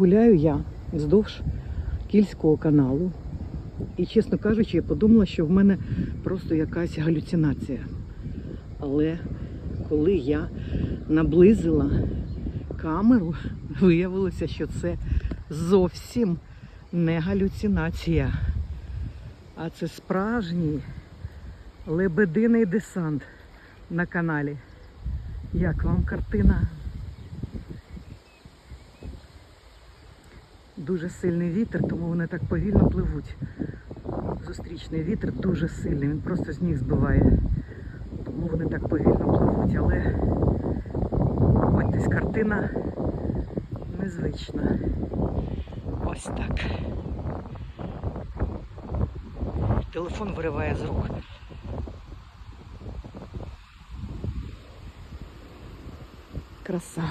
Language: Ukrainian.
гуляю я вздовж Кільського каналу. І, чесно кажучи, я подумала, що в мене просто якась галюцинація. Але коли я наблизила камеру, виявилося, що це зовсім не галюцинація, а це справжній лебединий десант на каналі. Як вам картина? Дуже сильний вітер, тому вони так повільно пливуть. Зустрічний вітер дуже сильний, він просто з ніг збиває. Тому вони так повільно пливуть, але ось картина незвична. Ось так. Телефон вириває з рук. Краса.